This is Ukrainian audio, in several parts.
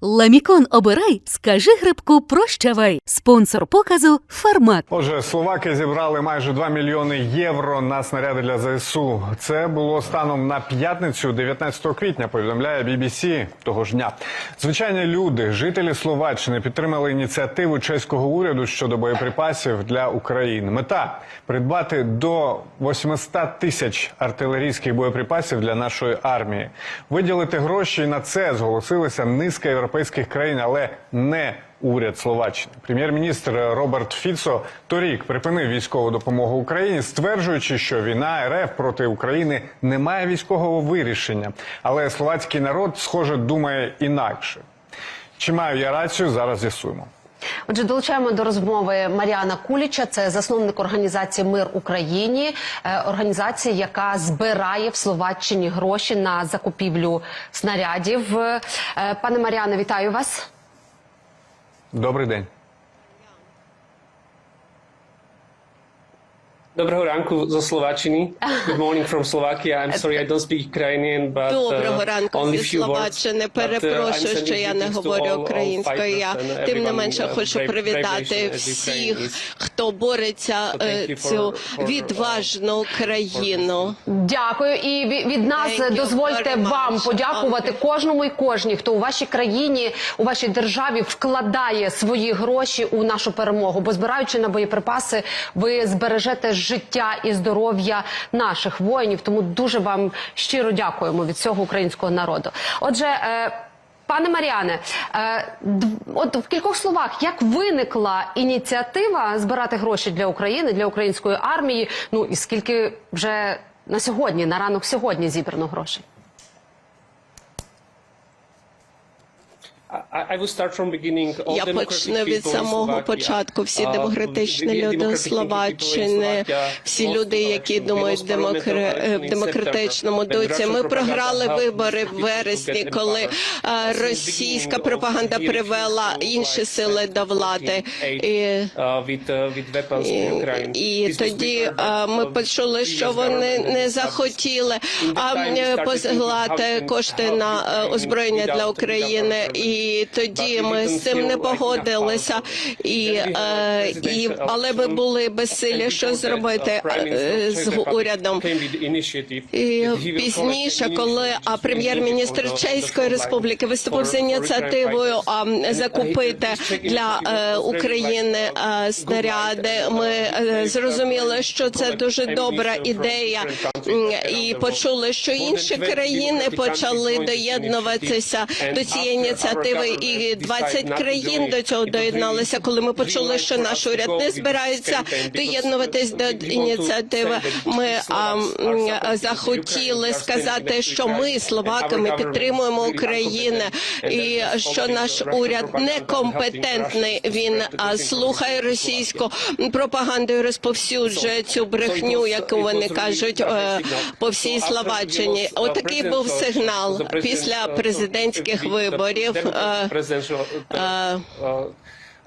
Ламікон обирай, скажи грибку прощавай. Спонсор показу Фармак. Отже, словаки зібрали майже 2 мільйони євро на снаряди для ЗСУ. Це було станом на п'ятницю, 19 квітня. Повідомляє BBC того ж дня. Звичайні люди, жителі Словаччини, підтримали ініціативу чеського уряду щодо боєприпасів для України. Мета придбати до 800 тисяч артилерійських боєприпасів для нашої армії. Виділити гроші на це зголосилися низка європейських країн, але не уряд Словаччини. Прем'єр-міністр Роберт Фіцо торік припинив військову допомогу Україні, стверджуючи, що війна РФ проти України не має військового вирішення. Але словацький народ, схоже, думає інакше. Чи маю я рацію? Зараз з'ясуємо. Отже, долучаємо до розмови Маріана Куліча. Це засновник організації Мир Україні, організації, яка збирає в Словаччині гроші на закупівлю снарядів. Е, Пане Маріане, вітаю вас. Добрий день. Доброго ранку зо Словаччини. Good morning from Slovakia. I'm sorry I don't speak Ukrainian, but Доброго uh, ранку only зі few. Словаччини. But, uh, Перепрошую, що я не говорю all- all українською. Я тим не менше uh, хочу привітати всіх, хто бореться цю for, uh, відважну країну. Дякую. І від нас Thank дозвольте вам подякувати Okay. кожному і кожній, хто у вашій країні, у вашій державі вкладає свої гроші у нашу перемогу. Бо збираючи на боєприпаси, ви збережете життя і здоров'я наших воїнів. Тому дуже вам щиро дякуємо від цього українського народу. Отже. е, Пане Маріане, е, от в кількох словах, як виникла ініціатива збирати гроші для України, для української армії? Ну і скільки вже на сьогодні, на ранок сьогодні зібрано грошей? I, I will start from beginning. All Я почну від самого початку. Всі uh, демократичні люди Словаччини, всі люди, які думають демокра- демократичному. Russian Ми програли вибори в вересні, коли е, російська пропаганда привела інші сили до влади. 48, І uh, uh. І was тоді е, ми почули, що вони не захотіли а, е, посилати кошти на е, озброєння для України. government. І тоді ми з цим не погодилися. І, е, і але ми були безсилі, що зробити uh, е, з урядом. І пізніше, коли прем'єр-міністр Чеської республіки виступив з ініціативою закупити для е, України е, uh, снаряди. Ми uh, е, зрозуміли, що це дуже добра ідея, і почули, що інші 20 країни почали доєднуватися до цієї ініціативи, і decided 20 країн до цього доєдналися. Коли ми почули, що наш уряд не збирається доєднуватись до ініціативи, ми а, захотіли сказати, що ми, Ukraine, словаки, and ми our підтримуємо Україну, і що наш уряд propaganda не компетентний. Він а, слухає російську пропаганду і розповсюджує цю брехню, яку вони кажуть е, по всій Словаччині. Отакий був сигнал після президентських виборів. Ah, presidential ah, ah,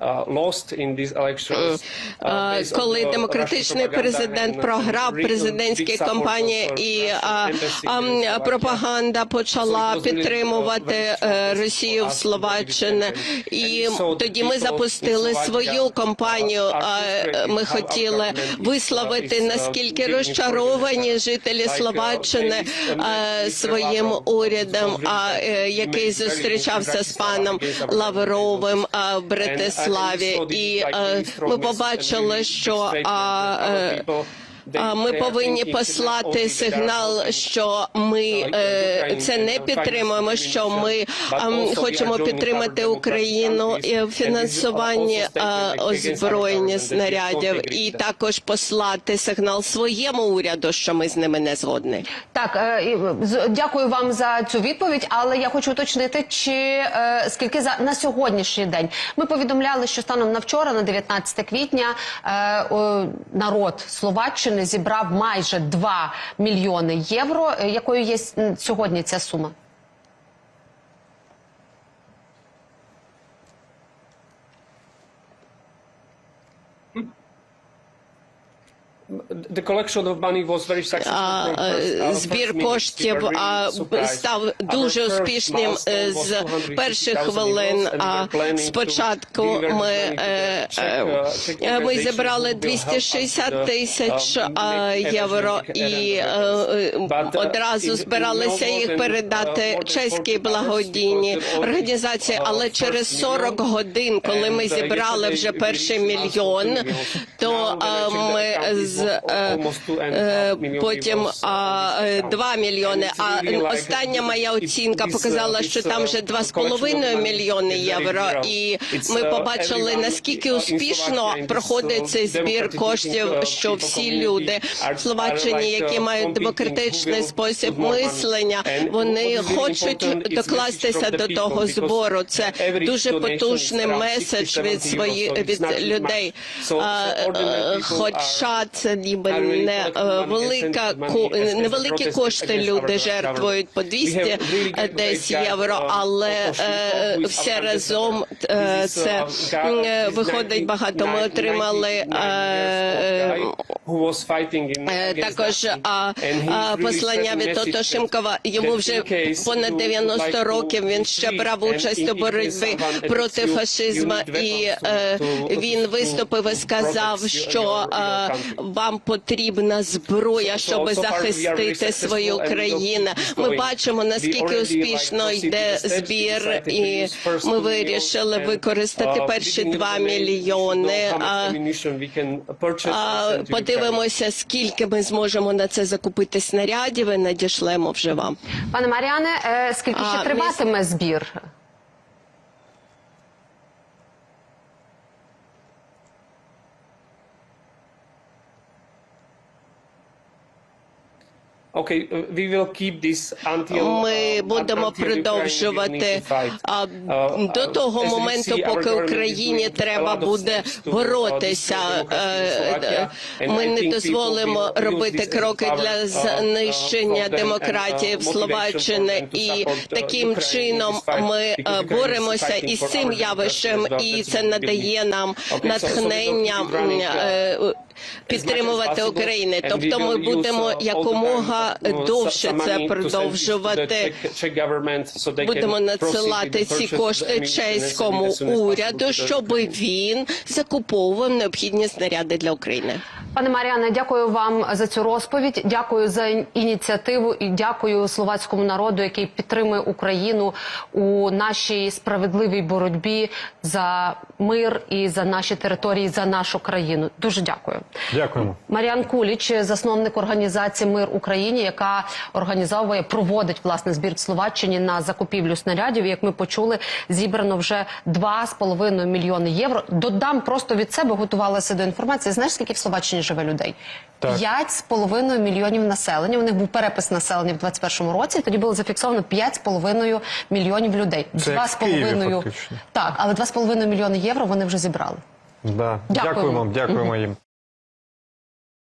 uh, uh, Е, коли демократичний президент програв президентські кампанії, і пропаганда почала uh, підтримувати е, Росію в Словаччині. І тоді ми запустили свою кампанію. Ми хотіли висловити uh, uh, наскільки розчаровані жителі uh, Словаччини е, uh, своїм урядом, е, який зустрічався з паном Лавровим в And, uh, this, І е, ми побачили, що Ми повинні послати сигнал, що ми е, це не підтримуємо. Що ми хочемо підтримати Україну і в фінансуванні our озброєння снарядів, і також послати сигнал своєму уряду, що ми з ними не згодні. Так, е, з- дякую вам за цю відповідь. Але я хочу уточнити, чи е, скільки за на сьогоднішній день ми повідомляли, що станом на вчора, на 19 квітня, народ Словаччини зібрав майже 2 мільйони євро. Е, Якою є сьогодні ця сума? Збір коштів став дуже успішним е, з 250,000 перших хвилин. А спочатку ми, е, uh, е, ми зібрали who will help us 260 to, тисяч um, євро і е, е, uh, одразу збиралися їх uh, передати чеській 40 hours, благодійній організації, uh, але через 40 million. годин, коли ми uh, зібрали вже перший мільйон, то е, ми з е, е, потім euros а, on this е, account. 2 мільйони. А остання моя оцінка uh, показала, що uh, там вже 2,5 collection of money мільйони євро. І ми uh, побачили наскільки успішно проходить uh, цей збір коштів, uh, що всі люди в Словаччині, uh, які мають демократичний спосіб мислення, вони хочуть докластися до того збору. Це дуже потужний меседж 60-70 від своїх від людей. е, Хоча це ніби are really не collecting е, money and велика sending money ко- as- as a невеликі кошти люди жертвують по government. We 200 have really е, great десь євро, uh, але е, все разом е, це uh, е, виходить 90 багато. Ми отримали 99 е, years old guy who was fighting in- Е, against Також послання від message Тото that- Шимкова. Йому вже понад you would 90 like to років. Він ще брав участь у боротьбі проти фашизму. І е, він виступив і сказав, що е, вам потрібна зброя, щоб захистити свою країну. Ми бачимо наскільки успішно йде збір, і ми вирішили використати uh, перші beginning 2 of the day, we should мільйони. А. Подивимося, скільки ми зможемо на це закупити снарядів і надішлемо вже вам. Пане Маріане, е, скільки А, ще триватиме збір? Ми uh, будемо продовжувати а, Uh, до того моменту, поки Україні треба буде uh, боротися. Е, Ми не дозволимо робити кроки для uh, uh, знищення демократії в uh, Словаччині, і uh, таким чином ми е, боремося із цим явищем, і це надає нам натхнення е, uh, підтримувати Україну. Тобто ми будемо uh, якомога uh, довше це продовжувати. Будемо надсилати ці кошти чеському уряду, щоб він закуповував необхідні снаряди для України. Пане Маріане, дякую вам за цю розповідь. Дякую за ініціативу і дякую словацькому народу, який підтримує Україну у нашій справедливій боротьбі за мир і за наші території, за нашу країну. Дуже дякую. Дякуємо. Маріан Куліч, засновник організації Мир Україні, яка організовує, проводить власне збір в Словаччині на закупівлю снарядів. Як ми почули, зібрано вже 2,5 мільйони євро. Додам просто від себе готувалася до інформації. Знаєш, скільки в Словаччині живе людей? Так. 5,5 мільйонів населення. У них був перепис населення в 21-му році. Тоді було зафіксовано 5,5 мільйонів людей. Це як в Києві, 2,5 фактично. так, але 2,5 мільйони євро вони вже зібрали. Да. Дякуємо. Дякуємо, дякуємо їм.